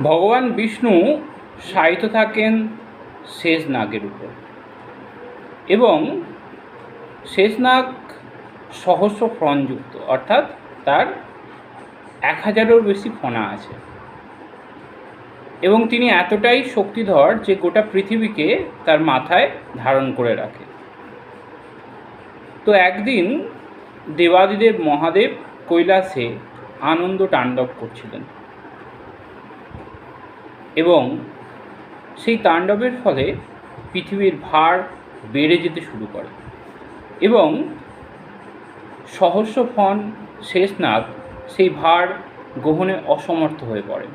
ভগবান বিষ্ণু শায়িত থাকেন শেষ নাগের উপর। এবং শেষ নাগ সহস্র ফ্রণযুক্ত অর্থাৎ তার এক হাজারেরও বেশি ফণা আছে। এবং তিনি এতটাই শক্তিধর যে গোটা পৃথিবীকে তার মাথায় ধারণ করে রাখে। তো একদিন দেবাদিদেব মহাদেব কৈলাসে আনন্দ তাণ্ডব করছিলেন। এবং সেই তাণ্ডবের ফলে পৃথিবীর ভার বেড়ে যেতে শুরু করে। এবং সহস্র ফণ শেষনাগ সেই ভার গ্রহণে অসমর্থ হয়ে পড়েন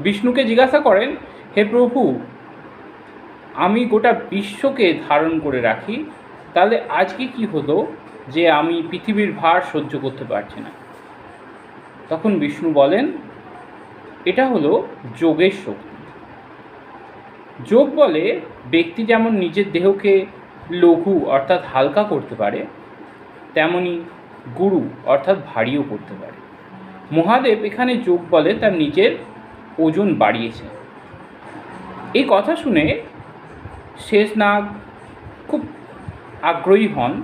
বিষ্ণুকে জিজ্ঞাসা করেন, হে প্রভু, আমি গোটা বিশ্বকে ধারণ করে রাখি, তাহলে আজকে কি হলো যে আমি পৃথিবীর ভার সহ্য করতে পারছি না? তখন বিষ্ণু বলেন, এটা হলো যোগের শক্তি। যোগ বলে ব্যক্তি যেমন নিজের দেহকে লঘু অর্থাৎ হালকা করতে পারে, তেমনি গুরু অর্থাৎ ভারীও করতে পারে। মহাদেব এখানে যোগ বলে তার নিজের ওজন বাড়িয়েছে এই কথা শুনে শেষনাগ খুব আগ্রহী হন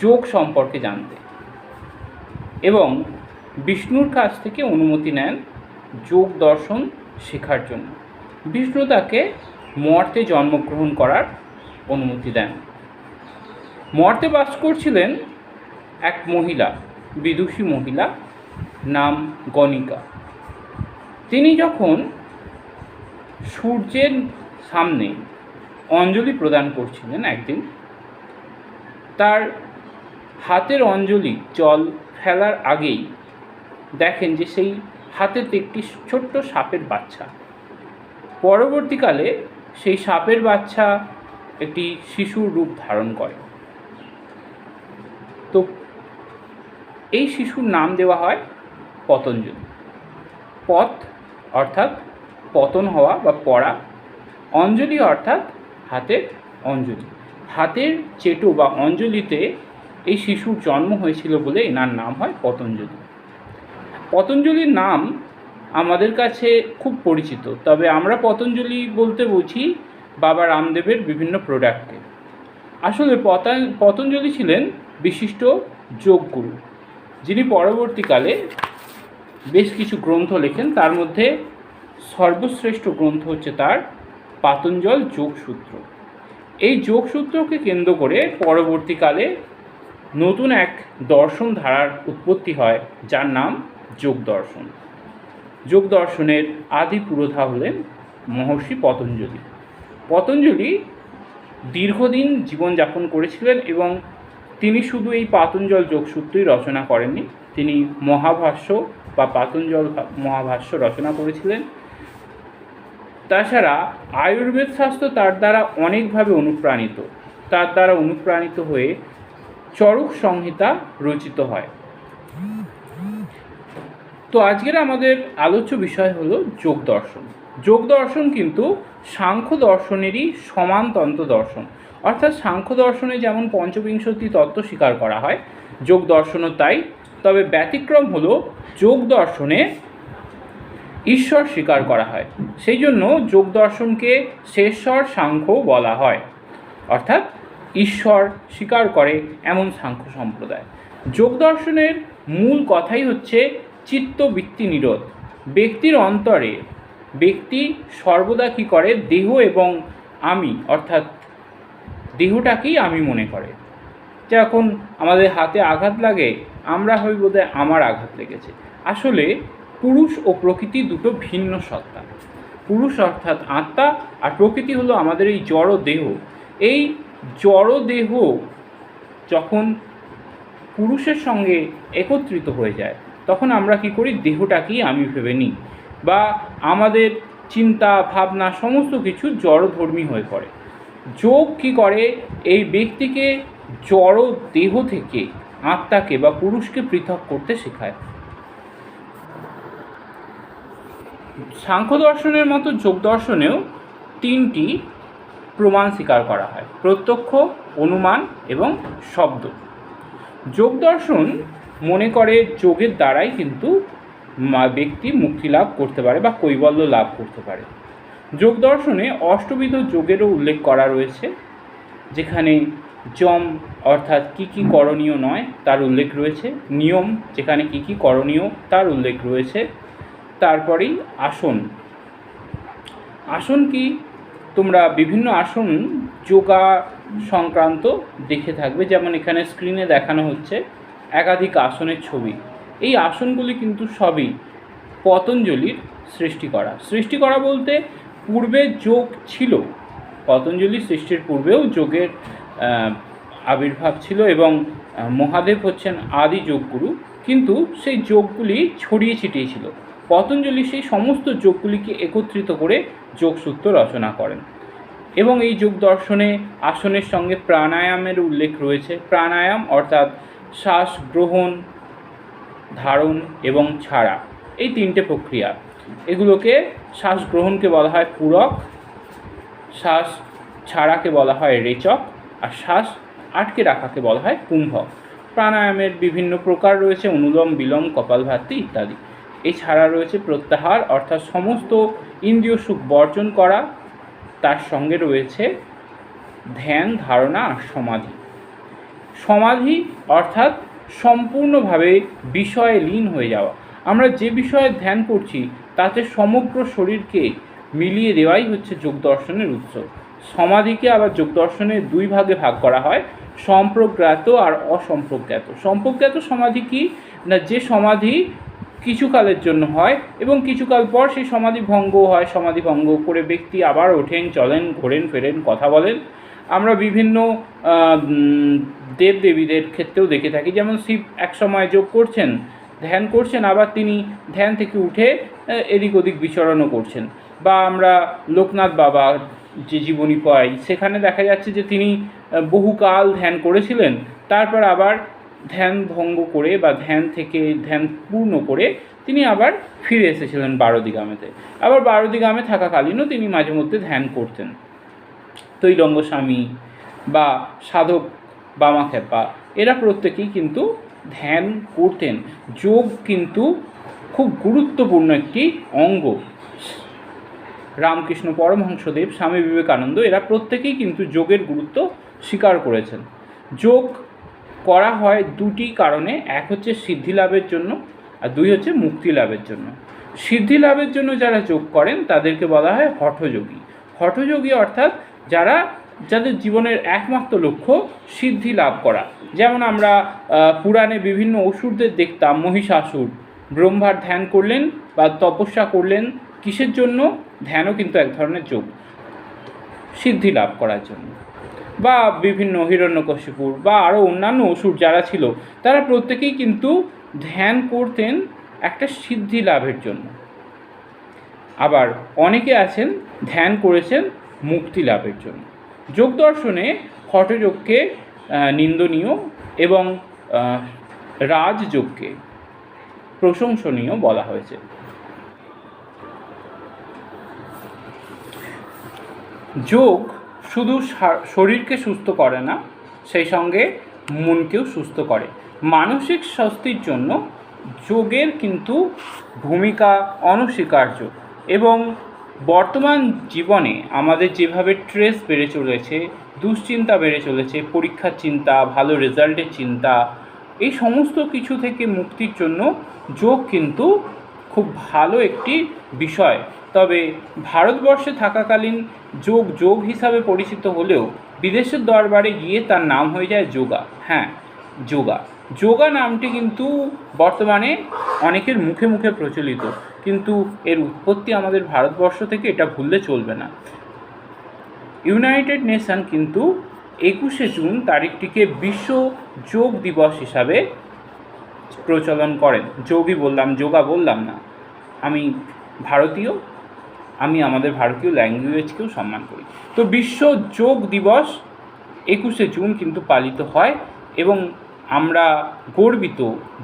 যোগ সম্পর্কে জানতে এবং বিষ্ণুর কাছ থেকে অনুমতি নেন যোগ দর্শন শেখার জন্য। বিষ্ণু তাকে মর্তে জন্মগ্রহণ করার অনুমতি দেন। মর্তে বাস করছিলেন এক মহিলা, বিদুষী মহিলা নাম গণিকা। তিনি যখন সূর্যের সামনে অঞ্জলি প্রদান করছিলেন একদিন, তার হাতের অঞ্জলি জল ফেলার আগেই দেখেন যে সেই হাতেতে একটি ছোট্ট সাপের বাচ্চা। পরবর্তীকালে সেই সাপের বাচ্চা একটি শিশুর রূপ ধারণ করে। তো এই শিশুর নাম দেওয়া হয় পতঞ্জলি। পথ অর্থাৎ পতন হওয়া বা পড়া। অঞ্জলি অর্থাৎ হাতের অঞ্জলি। হাতের চেটো বা অঞ্জলিতে এই শিশুর জন্ম হয়েছিল বলে এনার নাম হয় পতঞ্জলি। পতঞ্জলির নাম আমাদের কাছে খুব পরিচিত। তবে আমরা পতঞ্জলি বলতে বুঝি বাবা রামদেবের বিভিন্ন প্রোডাক্টকে আসলে পতঞ্জলি ছিলেন বিশিষ্ট যোগগুরু, যিনি পরবর্তীকালে বেশ কিছু গ্রন্থ লেখেন। তার মধ্যে সর্বশ্রেষ্ঠ গ্রন্থ হচ্ছে তার পাতঞ্জল যোগসূত্র। এই যোগসূত্রকে কেন্দ্র করে পরবর্তীকালে নতুন এক দর্শন ধারার উৎপত্তি হয়, যার নাম যোগ দর্শন যোগ দর্শনের আদি পুরোধা হলেন মহর্ষি পতঞ্জলি। পতঞ্জলি দীর্ঘদিন জীবনযাপন করেছিলেন এবং তিনি শুধু এই পাতঞ্জল যোগসূত্রই রচনা করেননি, তিনি মহাভাষ্য বা পাতঞ্জল মহাভাষ্য রচনা করেছিলেন। তাছাড়া আয়ুর্বেদ শাস্ত্র তার দ্বারা অনেকভাবে অনুপ্রাণিত, তার দ্বারা অনুপ্রাণিত হয়ে চরক সংহিতা রচিত হয়। তো আজকের আমাদের আলোচ্য বিষয় হলো যোগ দর্শন। যোগ দর্শন কিন্তু সাংখ্য দর্শনেরই সমানতন্ত্র দর্শন। অর্থাৎ সাংখ্য দর্শনে যেমন পঞ্চবিংশতি তত্ত্ব স্বীকার করা হয়, যোগ দর্শনও তাই। তবে ব্যতিক্রম হলো যোগ দর্শনে ঈশ্বর স্বীকার করা হয়। সেই জন্য যোগ দর্শনকে শেষর সাংখ্য বলা হয়। অর্থাৎ ঈশ্বর স্বীকার করে এমন সাংখ্য সম্প্রদায়। যোগ দর্শনের মূল কথাই হচ্ছে চিত্তবৃত্তি নিরোধ। ব্যক্তির অন্তরে ব্যক্তি সর্বদা কী করে? দেহ এবং আমি, অর্থাৎ দেহটাকেই আমি মনে করে। যখন আমাদের হাতে আঘাত লাগে, আমরা হই বোধহয় আমার আঘাত লেগেছে। আসলে পুরুষ ও প্রকৃতি দুটো ভিন্ন সত্তা। পুরুষ অর্থাৎ আত্মা, আর প্রকৃতি হলো আমাদের এই জড় দেহ। এই জড় দেহ যখন পুরুষের সঙ্গে একত্রিত হয়ে যায় তখন আমরা কি করি, দেহটাকেই আমি ভেবে নিই বা আমাদের চিন্তা, ভাবনা সমস্ত কিছু জড়ধর্মী হয়ে পড়ে। যোগ কি করে, এই ব্যক্তিকে জড় দেহ থেকে আত্মাকে বা পুরুষকে পৃথক করতে শেখায়। সাংখ্য দর্শনের মতো যোগ দর্শনেও তিনটি প্রমাণ স্বীকার করা হয়, প্রত্যক্ষ, অনুমান এবং শব্দ। যোগ দর্শন মনে করে যোগের দ্বারাই কিন্তু ব্যক্তি মুক্তি লাভ করতে পারে বা কৈবল্য লাভ করতে পারে। যোগ দর্শনে অষ্টবিধ যোগেরও উল্লেখ করা রয়েছে, যেখানে যম অর্থাৎ কি কি করণীয় নয় তার উল্লেখ রয়েছে, নিয়ম যেখানে কি কি করণীয় তার উল্লেখ রয়েছে, তারপরেই আসন। আসন কি? তোমরা বিভিন্ন আসন যোগা সংক্রান্ত দেখে থাকবে, যেমন এখানে স্ক্রিনে দেখানো হচ্ছে। একাধিক আসনের ছবি। এই আসনগুলি কিন্তু সবই পতঞ্জলির সৃষ্টি করা। সৃষ্টি করা বলতে পূর্বে যোগ ছিল। পতঞ্জলি সৃষ্টির পূর্বেও যোগের আবির্ভাব ছিল এবং মহাদেব হচ্ছেন আদি যোগগুরু। কিন্তু সেই যোগগুলি ছড়িয়ে ছিটিয়ে ছিল। পতঞ্জলি সেই সমস্ত যোগগুলিকে একত্রিত করে যোগসূত্র রচনা করেন। এবং এই যোগ দর্শনে আসনের সঙ্গে প্রাণায়ামের উল্লেখ রয়েছে। প্রাণায়াম অর্থাৎ শ্বাস গ্রহণ ধারণ এবং ছাড়া, এই তিনটে প্রক্রিয়া। এগুলোকে শ্বাস গ্রহণকে বলা হয় পূরক, শ্বাস ছাড়াকে বলা হয় রেচক, আর শ্বাস আটকে রাখাকে বলা হয় কুম্ভক প্রাণায়ামের বিভিন্ন প্রকার রয়েছে, অনুলোম, বিলোম, কপালভাতি ইত্যাদি। এছাড়া রয়েছে প্রত্যাহার, অর্থাৎ সমস্ত ইন্দ্রিয় সুখ বর্জন করা। তার সঙ্গে রয়েছে ধ্যান, ধারণা, আর সমাধি। সমাধি অর্থাৎ সম্পূর্ণভাবে বিষয়ে লীন হয়ে যাওয়া। আমরা যে বিষয়ে ধ্যান করছি, তাতে সমগ্র শরীরকে মিলিয়ে দেওয়াই হচ্ছে যোগ দর্শনের উৎস। সমাধিকে আবার যোগ দর্শনের দুই ভাগে ভাগ করা হয়, সম্প্রজ্ঞাত আর অসম্প্রজ্ঞাত। সম্প্রজ্ঞাত সমাধি কি? না, যে সমাধি কিছুকালের জন্য হয় এবং কিছুকাল পর সেই সমাধি ভঙ্গ হয়, সমাধি ভঙ্গ করে ব্যক্তি আবার ওঠেন, চলেন, ঘোরেন, ফেরেন, কথা বলেন। আমরা বিভিন্ন দেবদেবীদের ক্ষেত্রেও দেখে থাকি। যেমন শিব এক সময় যোগ করছেন, ধ্যান করছেন, আবার তিনি ধ্যান থেকে উঠে এদিক ওদিক বিচরণও করছেন। বা আমরা লোকনাথ বাবা যে জীবনী পাই, সেখানে দেখা যাচ্ছে যে তিনি বহুকাল ধ্যান করেছিলেন, তারপর আবার ধ্যান ভঙ্গ করে বা ধ্যান থেকে ধ্যান পূর্ণ করে তিনি আবার ফিরে এসেছিলেন বারোদিগামেতে। আবার বারোদিগামে থাকাকালীনও তিনি মাঝে মধ্যে ধ্যান করতেন। তৈলঙ্গ স্বামী বা সাধক বামাখ্যাপা, এরা প্রত্যেকেই কিন্তু ধ্যান করতেন। যোগ কিন্তু খুব গুরুত্বপূর্ণ একটি অঙ্গ। রামকৃষ্ণ পরমহংসদেব, স্বামী বিবেকানন্দ, এরা প্রত্যেকেই কিন্তু যোগের গুরুত্ব স্বীকার করেছেন। যোগ করা হয় দুটি কারণে। এক হচ্ছে সিদ্ধি লাভের জন্য আর দুই হচ্ছে মুক্তি লাভের জন্য। সিদ্ধি লাভের জন্য যারা যোগ করেন, তাদেরকে বলা হয় হঠযোগী। হঠযোগী অর্থাৎ যারা, যাদের জীবনের একমাত্র লক্ষ্য সিদ্ধি লাভ করা। যেমন আমরা পুরাণে বিভিন্ন অসুরদের দেখতাম, মহিষাসুর। ব্রহ্মার ধ্যান করলেন বা তপস্যা করলেন, কিসের জন্য? ধ্যানও কিন্তু এক ধরনের যোগ। সিদ্ধি লাভ করার জন্য। বা বিভিন্ন হিরণ্যকশিপুর বা আরও অন্যান্য অসুর যারা ছিল, তারা প্রত্যেকেই কিন্তু ধ্যান করতেন একটা সিদ্ধি লাভের জন্য। আবার অনেকে আছেন, ধ্যান করেছেন মুক্তি লাভের জন্য। যোগ দর্শনে হঠযোগকে নিন্দনীয় এবং রাজযোগকে প্রশংসনীয় বলা হয়েছে। যোগ শুধু শরীরকে সুস্থ করে না, সেই সঙ্গে মনকেও সুস্থ করে। মানসিক স্বস্তির জন্য যোগের কিন্তু ভূমিকা অনস্বীকার্য এবং বর্তমান জীবনে আমাদের যেভাবে ট্রেস বেড়ে চলেছে, দুশ্চিন্তা বেড়ে চলেছে, পরীক্ষার চিন্তা, ভালো রেজাল্টের চিন্তা, এই সমস্ত কিছু থেকে মুক্তির জন্য যোগ কিন্তু খুব ভালো একটি বিষয়। তবে ভারতবর্ষে থাকাকালীন যোগ যোগ হিসাবে পরিচিত হলেও বিদেশের দরবারে গিয়ে তার নাম হয়ে যায় যোগা। হ্যাঁ যোগা। যোগা নামটি কিন্তু বর্তমানে অনেকের মুখে মুখে প্রচলিত। কিন্তু এর উৎপত্তি আমাদের ভারতবর্ষ থেকে এটা ভুললে চলবে না। ইউনাইটেড নেশন কিন্তু একুশে জুন তারিখটিকে বিশ্ব যোগ দিবস হিসাবে প্রচলন করেন। যোগই বললাম, যোগা বললাম না। আমি ভারতীয়, আমি আমাদের ভারতীয় ল্যাঙ্গুয়েজকেও সম্মান করি। তো বিশ্ব যোগ দিবস একুশে জুন কিন্তু পালিত হয় এবং আমরা গর্বিত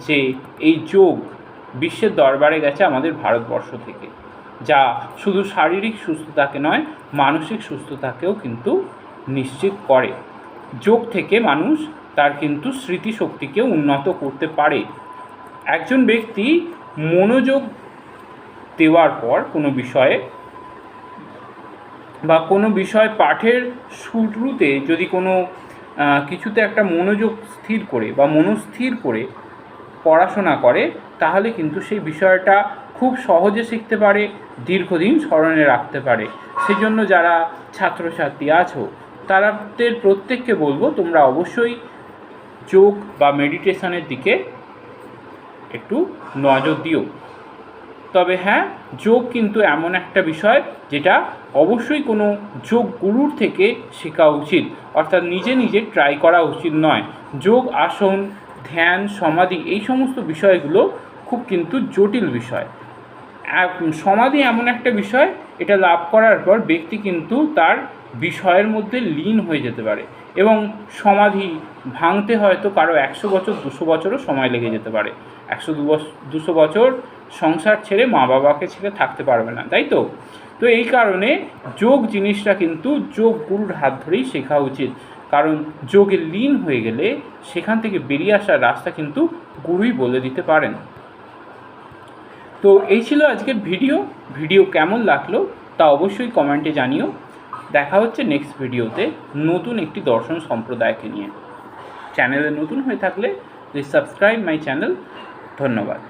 যে এই যোগ বিশ্বের দরবারে গেছে আমাদের ভারতবর্ষ থেকে, যা শুধু শারীরিক সুস্থতাকে নয়, মানসিক সুস্থতাকেও কিন্তু নিশ্চিত করে। যোগ থেকে মানুষ তার কিন্তু স্মৃতিশক্তিকে উন্নত করতে পারে। একজন ব্যক্তি মনোযোগ দেওয়ার পর কোনো বিষয়ে বা কোনো বিষয় পাঠের শুরুতে যদি কোনো কিছুতে একটা মনোযোগ স্থির করে বা মনস্থির করে পড়াশোনা করে, তাহলে কিন্তু সেই বিষয়টা খুব সহজে শিখতে পারে, দীর্ঘদিন স্মরণে রাখতে পারে। সেজন্য যারা ছাত্রছাত্রী আছো তাদের প্রত্যেককে বলব তোমরা অবশ্যই যোগ বা মেডিটেশনের দিকে একটু নজর দিও। তবে হ্যাঁ যোগ কিন্তু এমন একটা বিষয় যেটা অবশ্যই কোনো যোগ গুরুর থেকে শেখা উচিত। অর্থাৎ নিজে নিজে ট্রাই করা উচিত নয়। যোগ, আসন, ধ্যান, সমাধি এই সমস্ত বিষয়গুলো খুব কিন্তু জটিল বিষয়। সমাধি এমন একটা বিষয়, এটা লাভ করার পর ব্যক্তি কিন্তু তার বিষয়ের মধ্যে লীন হয়ে যেতে পারে। এবং সমাধি ভাঙতে হয়তো কারও একশো বছর, দুশো বছরও সময় লেগে যেতে পারে। একশো দু দুশো বছর সংসার ছেড়ে মা বাবাকে ছেড়ে থাকতে পারবে না, তাই তো? তো এই কারণে যোগ জিনিসটা কিন্তু যোগ গুরুর হাত ধরেই শেখা উচিত। কারণ যোগে লীন হয়ে গেলে সেখান থেকে বেরিয়ে আসার রাস্তা কিন্তু গুরুই বলে দিতে পারেন। তো এই ছিল আজকের ভিডিও। ভিডিও কেমন লাগল তা অবশ্যই কমেন্টে জানিও। দেখা হচ্ছে নেক্সট ভিডিওতে নতুন একটি দর্শন সম্প্রদায়কে নিয়ে। চ্যানেলে নতুন হয়ে থাকলে প্লিজ সাবস্ক্রাইব মাই চ্যানেল ধন্যবাদ।